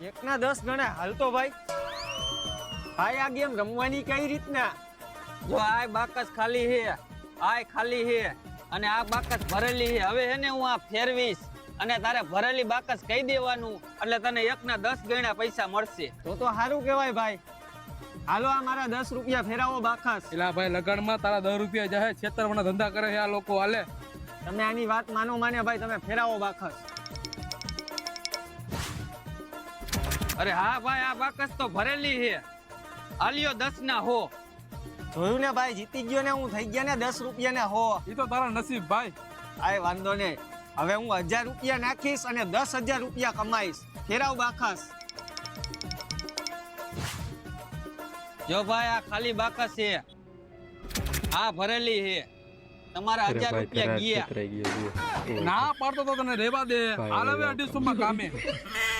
એકના દસ ગણા. હાલતો ભાઈ ભાઈ આ ગેમ રમવાની કઈ રીતના? જો આ બાકસ ખાલી હે આ ખાલી હે અને આ બાકસ ભરેલી હે હવે એને હું આ ફેરવીશ અને તારે ભરેલી બાકસ કહી દેવાનું એટલે તને એકના દસ ગણા પૈસા મળશે. તો તો સારું કહેવાય ભાઈ. હાલો આ મારા દસ રૂપિયા ફેરાવો બાકસ. એટલે ભાઈ લગનમાં તારા દસ રૂપિયા જાય છેતરવાના ધંધા કરે છે આ લોકો હાલે. તમે આની વાત માનો માને ભાઈ તમે ફેરાવો બાખસ અરે હા ભાઈ આ બાકસ તો ભરેલી છે. આલિયો દસ ના હો. જોયું ને ભાઈ જીતી ગયો ને હું થઈ ગયા ને દસ રૂપિયા ને હો. એ તો તારા નસીબ ભાઈ. આય વાંધો નહીં. હવે હું હજાર રૂપિયા નાખીશ અને દસ હજાર રૂપિયા કમાઈશ. ફેરાવ બાકસ. જો ભાઈ આ ખાલી બાકસ છે. આ ભરેલી છે. તમારા હજાર રૂપિયા ગયા. ના પાડતો તો તને રેવા દે. હાલ હવે અઢીસો માં કામે.